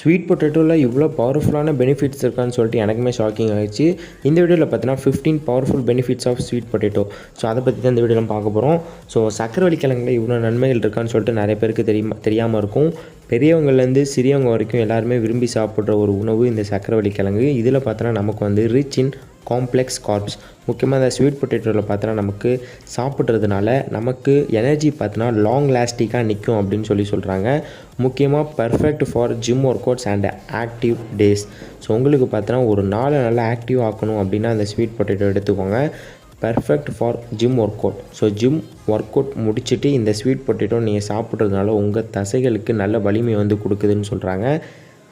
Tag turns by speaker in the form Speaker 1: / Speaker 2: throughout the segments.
Speaker 1: Sweet பொட்டேட்டோவில் இவ்வளோ பவர்ஃபுல்லான benefits இருக்கான்னு சொல்லிட்டு எனக்குமே ஷாக்கிங் ஆகிடுச்சு இந்த வீடியோவில் பார்த்தீங்கன்னா fifteen powerful benefits of sweet potato so அதை பற்றி தான் இந்த வீடியோவில் பார்க்க போகிறோம் ஸோ சக்கரவள்ளி கிழங்குல இவ்வளோ நன்மைகள் இருக்கான்னு சொல்லிட்டு நிறைய பேருக்கு தெரியுமா தெரியாமல் இருக்கும். பெரியவங்கள்லேருந்து சிறியவங்க வரைக்கும் எல்லாருமே விரும்பி சாப்பிட்ற ஒரு உணவு இந்த சக்கரவள்ளி கிழங்கு. இதில் பார்த்தோன்னா நமக்கு வந்து ரிச் இன் காம்ப்ளெக்ஸ் கார்ப்ஸ் முக்கியமாக இந்த ஸ்வீட் பொட்டேட்டோவில் பார்த்தோன்னா நமக்கு சாப்பிட்றதுனால நமக்கு எனர்ஜி பார்த்தோன்னா லாங் லாஸ்டிக்காக நிற்கும் அப்படின்னு சொல்லி சொல்கிறாங்க முக்கியமாக perfect for gym workouts and active days so உங்களுக்கு பார்த்தோன்னா ஒரு நாளை நல்லா ஆக்டிவ் ஆக்கணும் அப்படின்னா அந்த ஸ்வீட் பொட்டேட்டோ எடுத்துக்கோங்க. Perfect for gym workout so gym workout முடிச்சுட்டு இந்த ஸ்வீட் பொட்டேட்டோ நீங்கள் சாப்பிட்றதுனால உங்கள் தசைகளுக்கு நல்ல வலிமை வந்து கொடுக்குதுன்னு சொல்கிறாங்க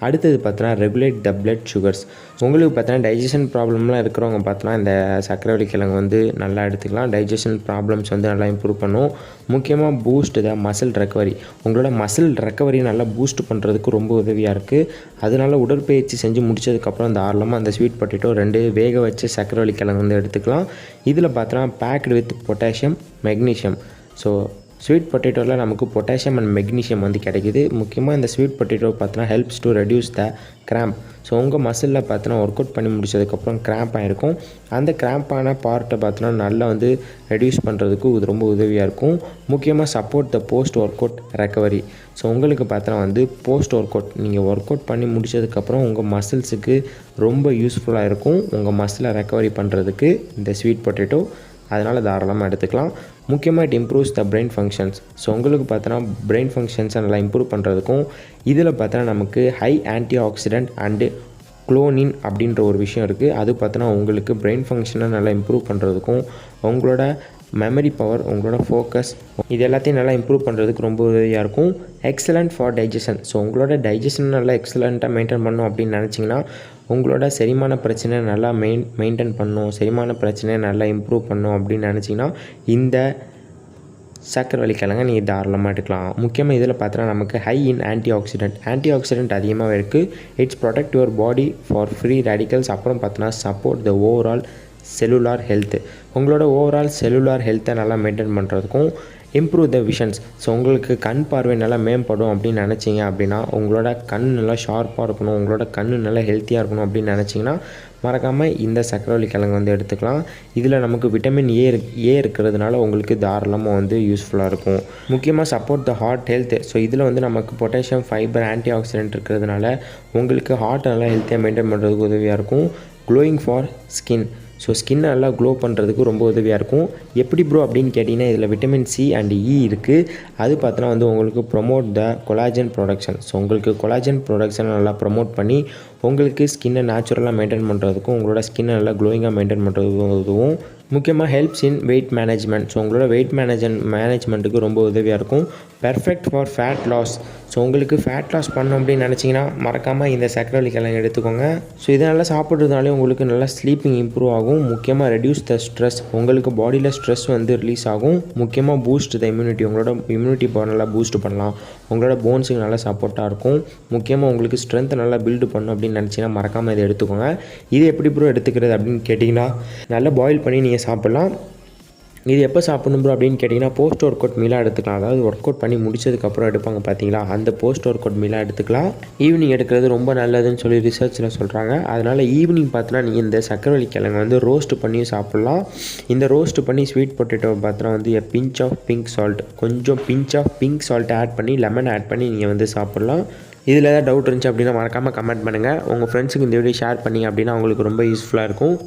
Speaker 1: அடுத்தது பார்த்தோன்னா ரெகுலேட் த பிளட் சுகர்ஸ் உங்களுக்கு பார்த்தோன்னா டைஜஷன் ப்ராப்ளம்லாம் இருக்கிறவங்க பார்த்தோன்னா இந்த சக்கரவள்ளி கிழங்கு வந்து நல்லா எடுத்துக்கலாம். டைஜஷன் ப்ராப்ளம்ஸ் வந்து நல்லா இம்ப்ரூவ் பண்ணும். முக்கியமாக பூஸ்ட் த மசில் ரெக்கவரி உங்களோட மசில் ரெக்கவரி நல்லா பூஸ்ட் பண்ணுறதுக்கு ரொம்ப உதவியாக இருக்குது அதனால் உடற்பயிற்சி செஞ்சு முடிச்சதுக்கப்புறம் தாராளமாக அந்த ஸ்வீட் பொட்டேட்டோ ரெண்டு வேக வச்சு சக்கரவள்ளி கிழங்கு வந்து எடுத்துக்கலாம். இதில் பார்த்தோன்னா packed with potassium magnesium so sweet பொட்டேட்டோவில் நமக்கு பொட்டாசியம் அண்ட் மெக்னீஷியம் வந்து கிடைக்குது. முக்கியமாக இந்த ஸ்வீட் பொட்டேட்டோ பார்த்தோன்னா helps to reduce the cramp so உங்கள் மசிலில் பார்த்தோன்னா ஒர்க் அவுட் பண்ணி முடிச்சதுக்கப்புறம் கிராம்ப் ஆகிருக்கும் அந்த கிராம்ப்பான பார்ட்டை பார்த்தோன்னா நல்லா வந்து ரெடியூஸ் பண்ணுறதுக்கு இது ரொம்ப உதவியாக இருக்கும். முக்கியமாக support the post workout recovery so உங்களுக்கு பார்த்தோன்னா வந்து போஸ்ட் ஒர்க் அவுட் நீங்கள் ஒர்க் அவுட் பண்ணி முடிச்சதுக்கப்புறம் உங்கள் மசில்ஸுக்கு ரொம்ப யூஸ்ஃபுல்லாக இருக்கும். உங்கள் மசிலை ரெக்கவரி பண்ணுறதுக்கு இந்த ஸ்வீட் பொட்டேட்டோ அதனால் தாராளமாக எடுத்துக்கலாம். முக்கியமாக it improves the brain functions so உங்களுக்கு பார்த்தோன்னா பிரெயின் ஃபங்க்ஷன்ஸை நல்லா இம்ப்ரூவ் பண்ணுறதுக்கும் இதில் பார்த்தோன்னா நமக்கு ஹை ஆன்டி ஆக்சிடென்ட் அண்டு குளோனின் அப்படின்ற ஒரு விஷயம் இருக்குது அது பார்த்தோன்னா உங்களுக்கு பிரெயின் ஃபங்க்ஷனை நல்லா இம்ப்ரூவ் பண்ணுறதுக்கும் உங்களோட மெமரி பவர் உங்களோட ஃபோக்கஸ் இது எல்லாத்தையும் நல்லா இம்ப்ரூவ் பண்ணுறதுக்கு ரொம்ப உதவியாக இருக்கும். எக்ஸலண்ட் ஃபார் டைஜஷன் ஸோ உங்களோட டைஜஷன் நல்லா எக்ஸலண்ட்டாக மெயின்டைன் பண்ணும் அப்படின்னு நினச்சிங்கன்னா உங்களோட செரிமான பிரச்சனை நல்லா மெயின் மெயின்டைன் பண்ணும். செரிமான பிரச்சனையை நல்லா இம்ப்ரூவ் பண்ணும் அப்படின்னு நினச்சிங்கன்னா இந்த சக்கரவள்ளி கிழங்க நீங்கள் தாராளமாக எடுக்கலாம். முக்கியமாக இதில் பார்த்தோன்னா நமக்கு high in antioxidant antioxidant அதிகமாக இருக்குது it's protect your body for free radicals அப்புறம் பார்த்தோன்னா support the overall cellular health உங்களோட ஓவரால் செல்லுலார் ஹெல்த்தை நல்லா மெயின்டைன் பண்ணுறதுக்கும் இம்ப்ரூவ் த விஷன்ஸ் ஸோ உங்களுக்கு கண் பார்வை நல்லா மேம்படும் அப்படின்னு நினச்சிங்க அப்படின்னா உங்களோட கண் நல்லா ஷார்ப்பாக இருக்கணும் உங்களோட கண் நல்லா ஹெல்த்தியாக இருக்கணும் அப்படின்னு நினச்சிங்கன்னா மறக்காமல் இந்த சக்கரவள்ளி கிழங்கு வந்து எடுத்துக்கலாம். இதில் நமக்கு விட்டமின் ஏ ஏ இருக்கிறதுனால உங்களுக்கு தாராளமாக வந்து யூஸ்ஃபுல்லாக இருக்கும். முக்கியமாக support the heart health so இதில் வந்து நமக்கு பொட்டாசியம் ஃபைபர் ஆன்டி ஆக்சிடென்ட் இருக்கிறதுனால உங்களுக்கு ஹார்ட் நல்லா ஹெல்த்தியாக மெயின்டைன் பண்ணுறதுக்கு உதவியாக இருக்கும். Glowing for skin so skin நல்லா க்ளோ பண்ணுறதுக்கு ரொம்ப உதவியாக இருக்கும். எப்படி ப்ரோ அப்படின்னு கேட்டிங்கன்னா இதில் vitamin C and E e இருக்குது அது பார்த்தோன்னா வந்து உங்களுக்கு promote the collagen production so உங்களுக்கு கொலாஜன் ப்ரொடக்ஷனை நல்லா ப்ரொமோட் பண்ணி உங்களுக்கு ஸ்கின்னை நேச்சுரலாக மெயின்டைன் பண்ணுறதுக்கும் உங்களோட ஸ்கின்னை நல்லா க்ளோயிங்காக மெயின்டைன் பண்ணுறதுக்கும் உதவும் முக்கியமாக helps in weight management so உங்களோட வெயிட் மேனேஜன் மேனேஜ்மெண்ட்டுக்கு ரொம்ப உதவியாக இருக்கும். Perfect for fat loss so உங்களுக்கு ஃபேட் லாஸ் பண்ணோம் அப்படின்னு நினச்சிங்கன்னா மறக்காமல் இந்த சக்கரவள்ளி கிழங்கு எடுத்துக்கோங்க. ஸோ இதனால் சாப்பிட்றதுனாலே உங்களுக்கு நல்லா ஸ்லீப்பிங் இம்ப்ரூவ் ஆகும். முக்கியமாக ரெடியூஸ் த ஸ்ட்ரெஸ் உங்களுக்கு பாடியில் ஸ்ட்ரெஸ் வந்து ரிலீஸ் ஆகும். முக்கியமாக பூஸ்ட் த இம்யூனிட்டி உங்களோட இம்யூனிட்டி பவர் நல்லா பூஸ்ட் பண்ணலாம். உங்களோட போன்ஸுக்கு நல்லா சப்போர்ட்டாக இருக்கும். முக்கியமாக உங்களுக்கு ஸ்ட்ரென்த்தை நல்லா பில்டு பண்ணணும் அப்படின்னு நினச்சிங்கன்னா மறக்காமல் இதை எடுத்துக்கோங்க. இது எப்படி ப்ரோ எடுத்துக்கிறது அப்படின்னு கேட்டிங்கன்னா நல்லா பாயில் பண்ணி நீங்கள் சாப்பிட்லாம். இது எப்போ சாப்பிடணும் ப்ரோ அப்படின்னு கேட்டிங்கன்னா போஸ்ட் ஒர்க் அவுட் மீலாக எடுத்துக்கலாம். அதாவது ஒர்க் அவுட் பண்ணி முடிச்சதுக்கப்புறம் எடுப்பாங்க பார்த்தீங்களா அந்த போஸ்ட் ஒர்க் அவுட் மீலாக எடுத்துக்கலாம். ஈவினிங் எடுக்கிறது ரொம்ப நல்லதுன்னு சொல்லி ரிசர்ச்சில் சொல்கிறாங்க அதனால் ஈவினிங் பார்த்தோன்னா நீங்கள் இந்த சக்கரவள்ளி கிழங்கு வந்து ரோஸ்ட் பண்ணியும் சாப்பிட்லாம். இந்த ரோஸ்ட் பண்ணி ஸ்வீட் பொட்டேட்டோ பார்த்தோன்னா வந்து a pinch of pink salt கொஞ்சம் pinch of pink salt add பண்ணி லெமன் ஆட் பண்ணி நீங்கள் வந்து சாப்பிட்லாம். இதில் ஏதாவது டவுட் இருந்துச்சு அப்படின்னா மறக்காமல் கமெண்ட் பண்ணுங்கள் உங்கள் ஃப்ரெண்ட்ஸுக்கு இந்த வீடியோ ஷேர் பண்ணிங்க அப்படின்னா அவங்களுக்கு ரொம்ப யூஸ்ஃபுல்லாக இருக்கும்.